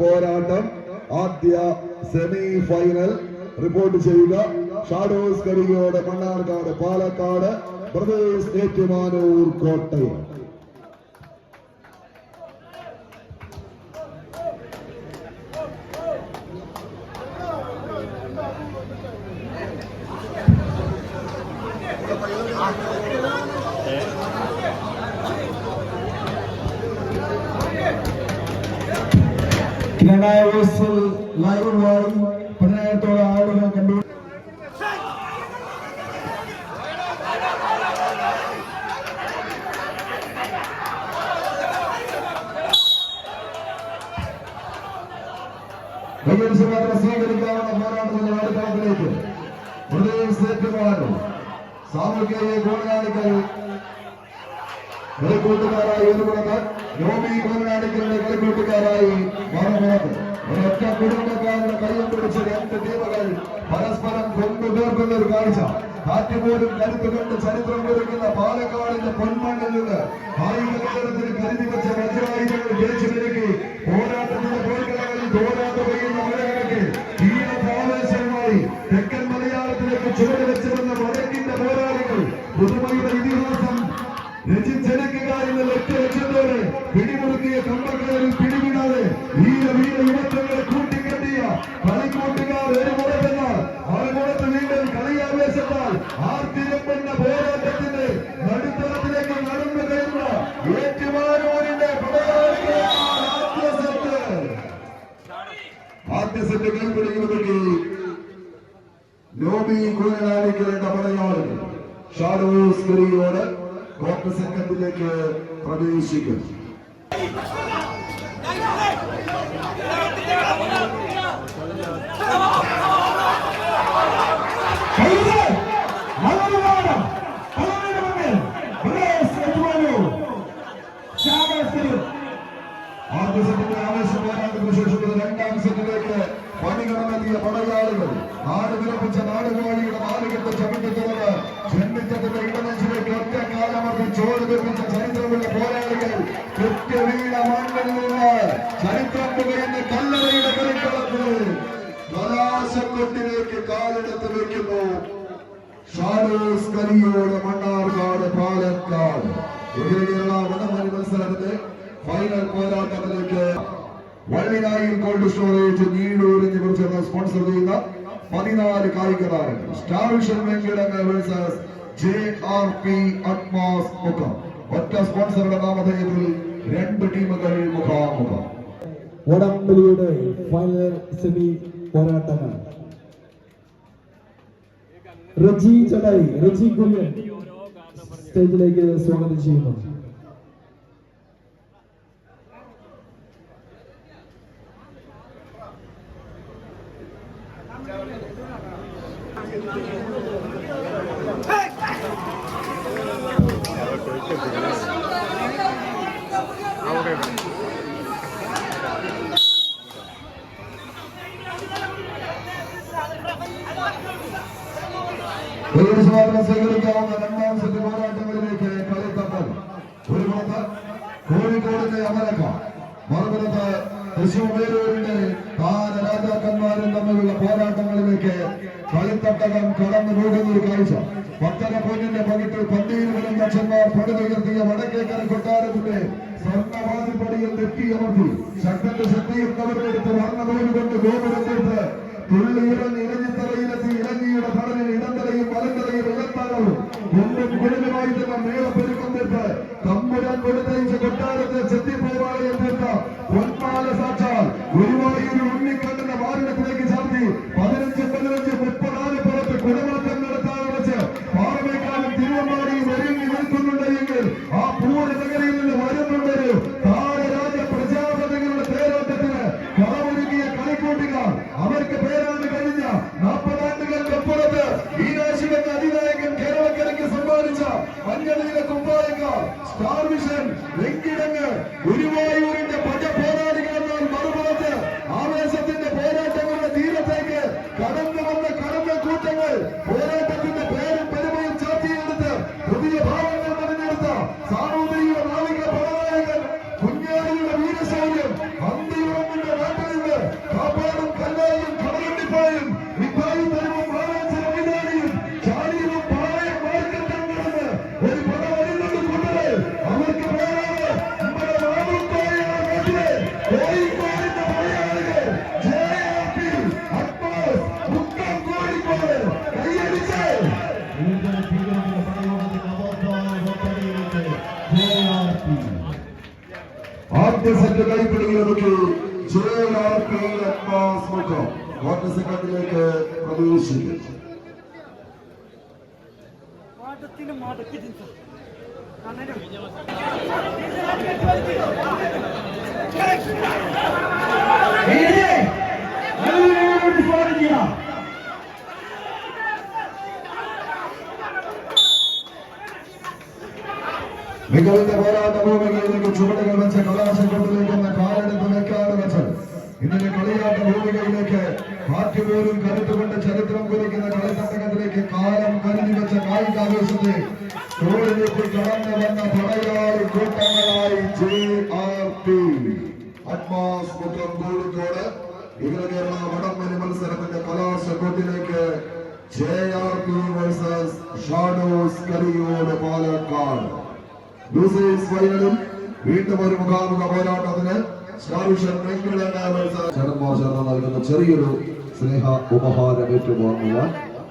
പോരാട്ടം ആദ്യ semi final report ചെയ്യുക. Shadows Kariyode Mannarkkad Palakkad Brothers Ettumanoor Kottayam. ഗ്രണായോസിൽ ലൈവായി പതിനായിരത്തോളം ആളുകൾ കണ്ടു കൈയടിച്ച് മാത്രം സ്വീകരിക്കാവുന്ന പോരാട്ടത്തിന്റെ വാടിക്കളത്തിലേക്ക് ഹൃദയം സേറ്റുമാനും സാമൂഹിക ഗോളാളികൾ കളിക്കൂട്ടുകാരായി ഒരുപുറത്ത് യോബി ഗോളാളികളുടെ കളിക്കൂട്ടുകാരായി മറുപുറത്ത് ഒരൊറ്റ കുടുംബക്കാരുടെ കയ്യം പിടിച്ച രണ്ട് ടീമുകൾ പരസ്പരം കൊണ്ടുതീർക്കുന്ന ഒരു കാഴ്ച. കാറ്റുപോലും കരുത്ത് കൊണ്ട് ചരിത്രം കുറിക്കുന്ന പാലക്കാടിന്റെ പൊന്മണ്ണിൽ നിന്ന് കായിക കേരളത്തിന് കരുതി വെച്ച വജ്രായുധങ്ങൾ ജയിച്ചു നിരക്കി പോരാട്ടത്തിന്റെ പോർക്കളങ്ങളിൽ തോരാതെ പെയ്യുന്ന മഴകൾക്ക് തീരപ്രാവേശമായി തെക്കൻ മലയാളത്തിലേക്ക് ചുവട് വെച്ചിരുന്ന വടക്കിന്റെ പോരാളികൾ പുതുമയുടെ ഷാഡോസ് ഗിരിയോട് കോർട്ട് സെക്കൻഡിലേക്ക് പ്രവേശിക്കും കൈത് മലയാളം പതിനേഴ് മണ്ണിൽ ബ്രദേഴ്സ് ഏറ്റുമാനൂർ ശാഖാസ്ഥിരം ആദ്യ സെറ്റിന്റെ ആവേശം പോരാട്ടത്തിന് ശേഷം ഇത് രണ്ടാം സെറ്റിലേക്ക് പണികടന്നെത്തിയ പടയാളികൾ. നാട് വിറപ്പിച്ച നാടുകോഴിയുടെ നാലുകെട്ട് ചവിട്ടി തുറന്ന് ചെന്നിത്തത്തിന്റെ ഇടനെഞ്ചിലേക്ക് ഒറ്റ കാലമർത്തി ചോറ് നിർമ്മിച്ച ചരിത്രമുള്ള പോരാളികൾ കൃത്യവീണ മണ്ണിൽ നിന്ന് ചരിത്രം പുകയുന്ന കല്ലറയുടെ കളിക്കളത്തിൽ കലാശക്കൊട്ടിലേക്ക് കാലെടുത്ത് വെക്കുന്നു ഷാഡോസ് കരിയോട് മണ്ണാർക്കാട് പാലക്കാട്. എതിരെ കേരള വടംവലി മത്സരത്തിന്റെ ഫൈനൽ പോരാട്ടത്തിലേക്ക് വള്ളിനായിൽ കോൾഡ് സ്റ്റോറേജ് നീടൂർ എന്നിവർ സ്പോൺസർ ചെയ്യുന്ന പതിനാല് കായിക താരങ്ങൾ Star Vision Venkitangu versus J R P അറ്റ്മാസ് മുഖം. ഒറ്റ സ്പോൺസറുടെ നാമധേയത്തിൽ രണ്ട് ടീമുകൾ മുഖാമുഖം. വടംവലിയുടെ ഫൈനൽ സെമി പോരാട്ടങ്ങൾ. റജി ചടായി റജി കുര്യൻ സ്റ്റേജിലേക്ക് സ്വാഗതം ചെയ്യുന്നു. ഒരു സ്വാതന്ത്ര്യം സ്വീകരിക്കാവുന്ന രണ്ടാം സെറ്റ് പോരാട്ടങ്ങളിലേക്ക് കളിത്തപ്പൽ ഒരു പുറത്ത് കോഴിക്കോടിന്റെ അമരക്ക മറുപുറത്ത് തൃശൂർ വേലൂരിന്റെ താര രാജാക്കന്മാരും തമ്മിലുള്ള പോരാട്ടങ്ങളിലേക്ക് കളിത്തട്ടകം കടന്നു പോകുന്ന ഒരു കാഴ്ച. പത്തര പൊന്നിന്റെ പകിട്ടിൽ പന്തീരുകളും അച്ഛന്മാർ പടുതുയർത്തിയ വടക്കേക്കര കൊട്ടാരത്തിന്റെ സ്വർണവാതിപ്പടിയിൽ തെറ്റിയമർത്തി ശക്തന്റെ ശക്തിയും കവർന്നെടുത്ത് വർണനൂൽ കൊണ്ട് ഗോപുരത്തേക്ക് തുള്ളിയിറങ്ങി ഇലഞ്ഞിത്തറയിലെത്തി ഇറങ്ങിയുടെ ഭടനിൽ ഇടന്തലയും വലന്തലയും ഇളത്താളവും കൊണ്ടും കുടുംബമായി തന്നെ മേളപ്പെരുക്കം തീർത്ത് തമ്പുരാൻ കൊടുത്തയച്ച കൊട്ടാരത്തെ ചെത്തിപ്പോവാളയം തീർത്ത പൊന്മാല സാക്ഷാൽ തിരഞ്ഞെടുത്ത കുമ്പാരങ്ക സ്റ്റാർ വിഷൻ വെങ്കിടങ്ങ് ഗുരുവായൂരിന്റെ പഞ്ചപോരാളികൾ എന്നാൽ മറുപുറത്ത് ആവേശത്തിന്റെ പോരാട്ടങ്ങളുടെ തീരത്തേക്ക് കടന്നു വന്ന കടന്ന കൂട്ടങ്ങൾ പോരാട്ടത്തിന്റെ പേരും പെരുമയും ചാർത്തിയെടുത്ത് പുതിയ ഭാവങ്ങൾ തെരഞ്ഞെടുത്ത കോഴിക്കോടിന്റെ പഴയ ആളുകൾ J R P Abbas Mukkam Kozhikode കൈയടിച്ച് ആദ്യ set കൈപ്പിടിയിലേക്ക് J R P Abbas Mukkam water സെക്കൻഡിലേക്ക് പ്രവേശിക്കും പാട്ടത്തിന് മടക്കി ചിന്ത മികവിന്റെ പോരാട്ട ഭൂമികയിലേക്ക് ചുവടുകൾ വെച്ച കലാശക്കൊണ്ടിലേക്ക് എന്ന കാലെടുത്ത് വെക്കാതെ വെച്ച് ഇന്നലെ കളിയാട്ട ഭൂമികയിലേക്ക് കാറ്റ് പോലും കരുത്തുകൊണ്ട് ചരിത്രം കുറിക്കുന്ന കളിത്തട്ടകത്തിലേക്ക് കാലം കരുതി വെച്ച കായികാവേശത്തെ തോളിലേക്ക് കടന്നു വന്ന പടയാളി കൂട്ടങ്ങളായി ജെ ആർ പി. മുഖം കോഴിക്കോട്. ഇതര കേരള വടംവലി മത്സരത്തിന്റെ കലാശക്കൊട്ടിലേക്ക് J R P versus Shadows Kariyode Palakkad. ഫൈനലും വീണ്ടും ഒരു മുഖാമുഖ പോരാട്ടത്തിന് നൽകുന്ന ചെറിയൊരു സ്നേഹ ഉപഹാരം ഏറ്റുവാങ്ങുവാൻ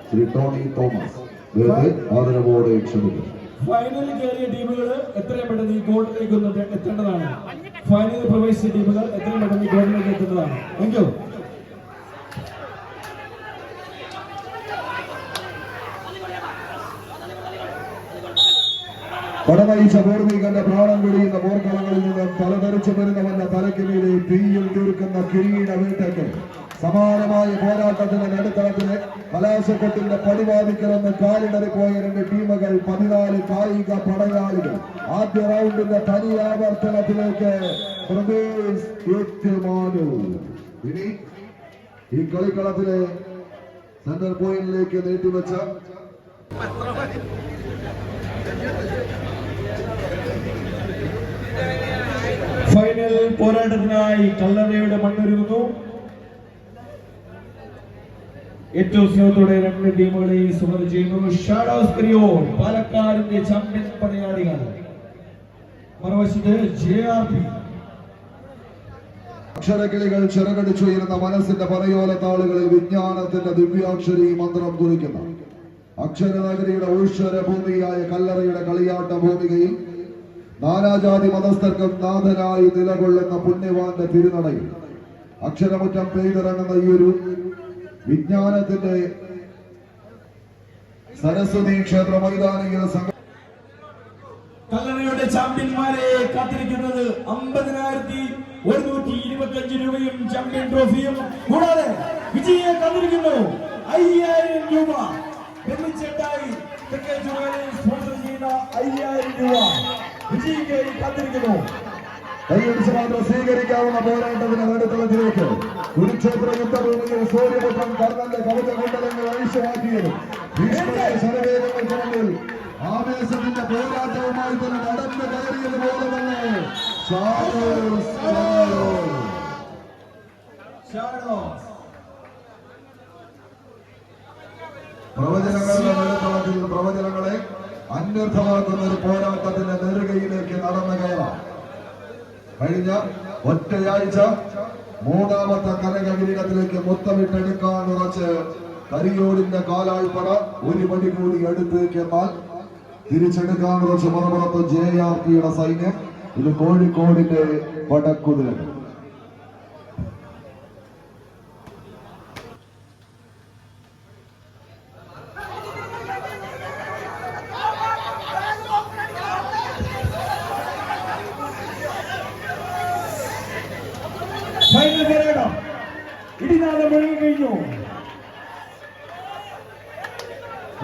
ശ്രീ ടോണി തോമസ് ഇവരെ ആദരവോടെ ക്ഷണിക്കുന്നു. ഫൈനലിൽ കയറിയ ടീമുകൾ എത്രയും പെട്ടെന്ന് ഈ ഗോൾഡിലേക്ക് ഒന്ന് എത്തേണ്ടതാണ്. ഫൈനലിൽ പ്രവേശിച്ച ടീമുകൾ എത്രയും പെട്ടെന്ന് ഈ ഗോൾഡിലേക്ക് എത്തേണ്ടതാണ് താങ്ക് യു പടനയിച്ച പൂർവികന്റെ പ്രാണം വെടിയുന്ന പോർക്കളങ്ങളിൽ നിന്ന് തലതെറിച്ചു വരുന്നവന്റെ തലയ്ക്കുമീതെ തീയിൽ തീർക്കുന്ന കിരീട വീട്ടയ്ക്ക് സമാനമായ പോരാട്ടത്തിന്റെ നടുത്തളത്തിന് കലാശക്കൊട്ടിന്റെ പടിവാദിക്കലെന്ന് കാലിടറിപ്പോയ രണ്ട് ടീമുകൾ പതിനാല് കായിക പടയാളികൾ ആദ്യ റൗണ്ടിന്റെ തനിയാവർത്തനത്തിലേക്ക് പ്രദേശ് ഏറ്റുമാനു ഇനി ഈ കളിക്കളത്തിലെ സെന്റർ പോയിന്റിലേക്ക് നീട്ടിവെച്ച ഫൈനൽ പോരാട്ടത്തിനായി കല്ലറയുടെ മണ്ണൊരുങ്ങുന്നു ഏറ്റവും സ്നേഹത്തോടെ രണ്ട് ടീമുകളെ സ്വാഗതം ചെയ്യുന്നു. ഷാഡോസ് പാലക്കാടിന്റെ ചാമ്പ്യൻ പടയാളികൾ. മറുവശത്ത് ജെ ആർ പി അക്ഷരക്കിളികൾ ചിറകടിച്ചുയരുന്ന മനസ്സിന്റെ വിജ്ഞാനത്തിന്റെ ദിവ്യാക്ഷരി മന്ത്രം കുറിക്കുന്ന. അക്ഷരനഗരിയുടെ ഊശ്വര ഭൂമിയായ കല്ലറയുടെ കളിയാട്ട ഭൂമികയിൽ നാനാജാതി മതസ്ഥർക്കും നാഥനായി നിലകൊള്ളുന്ന പുണ്യവാന്റെ തിരുനടയിൽ അക്ഷരമുറ്റം പെയ്തിറങ്ങുന്ന ഈ ഒരു വിജ്ഞാനത്തിന്റെ സരസ്വതി ക്ഷേത്ര സംഘ കല്ലറയുടെ ചാമ്പ്യന്മാരെ കാത്തിരിക്കുന്നത് അമ്പതിനായിരത്തി ഒരുന്നൂറ്റി ഇരുപത്തി അഞ്ച് രൂപയും ചാമ്പ്യൻ ട്രോഫിയും. കൂടാതെ വിജയിയെ കാത്തിരിക്കുന്നു അയ്യായിരം രൂപ. വെള്ളിച്ചെട്ടായി സ്പോൺസർ ചെയ്യുന്ന അയ്യായിരം രൂപ വിജയിക്കായി കാത്തിരിക്കുന്നു. കൈയടിച്ച് മാത്രം സ്വീകരിക്കാവുന്ന പോരാട്ടത്തിന് നടുത്തളത്തിലേക്ക് കുരുക്ഷേത്ര യുദ്ധഭൂമിയിൽ സൂര്യപുത്രം കർണന്റെ കവിത കുണ്ടലങ്ങൾ അഴിച്ചുമാറ്റിയതും ഭീഷ്മരുടെ ആവേശത്തിന്റെ പോരാട്ടവുമായി തന്നെ നടന്നു കയറിയത് പോലെ തന്നെ. പ്രവചനങ്ങളുടെ നടുത്തളത്തിൽ പ്രവചനങ്ങളെ അന്വർത്ഥമാക്കുന്ന ഒരു പോരാട്ടത്തിന്റെ നെറുകയിലേക്ക് നടന്നു കയറാം. കഴിഞ്ഞ ഒറ്റയാഴ്ച മൂന്നാമത്തെ കനകകിരീടത്തിലേക്ക് മൊത്തമിട്ടെടുക്കാൻ ഉറച്ച് കരിയോടിന്റെ കാലാഴ്പട ഒരു പടി കൂടി എടുത്ത് കേട്ടാൽ തിരിച്ചെടുക്കാൻ ഉറച്ച് മറുപുറത്ത് ജെ ആർ പിയുടെ സൈന്യം ഇത് കോഴിക്കോടിന്റെ പടക്കുതിരകൾ ഫൈനൽ പോരാട്ടം ഇടിനാഥം മുഴുകി കഴിഞ്ഞു.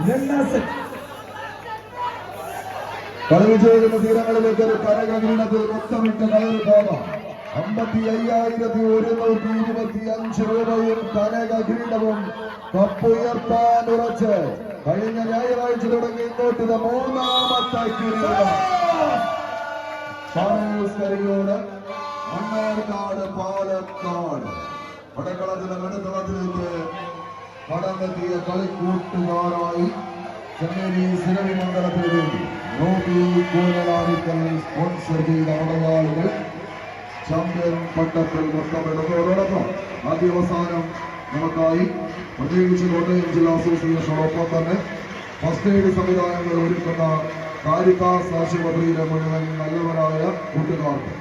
രണ്ടാം സെറ്റ് കളിവിജയിക്കുന്ന തീരങ്ങളിലേക്ക് ഒരു കരകീണത്തിൽ മുത്തമിട്ട് കയറി പോകാം. അമ്പത്തി അയ്യായിരത്തി ഒരുന്നൂറ്റി ഇരുപത്തി അഞ്ച് രൂപയും കനക കിരീടവും കപ്പുയർത്താൻ ഉറച്ച് കഴിഞ്ഞ ഞായറാഴ്ച തുടങ്ങി ഇങ്ങോട്ട് മൂന്നാമത്തെ കിരീടം. മണ്ണാർക്കാട് പാലക്കാട്. വടക്കളത്തിലെ നടുത്തളത്തിലേക്ക് കടന്നെത്തിയ കളിക്കൂട്ടുകാരായി ചെന്നൈ സിരവി മണ്ഡലത്തിന് വേണ്ടി നോബി കൂനലാണിക്കൽ സ്പോൺസർ ചെയ്ത മലയാളികൾ ചാമ്പ്യൻ പട്ടത്തിൽ മുത്തമിടുന്നതോടൊപ്പം ആദ്യാവസാനം നമുക്കായി പ്രത്യേകിച്ച് കോട്ടയം ജില്ലാ അസോസിയേഷനോടൊപ്പം തന്നെ ഫസ്റ്റ് എയ്ഡ് സംവിധാനങ്ങൾ ഒരുക്കുന്ന കാരിത്താസ് ആശുപത്രിയിലെ മുഴുവൻ നല്ലവരായ കൂട്ടുകാർക്ക്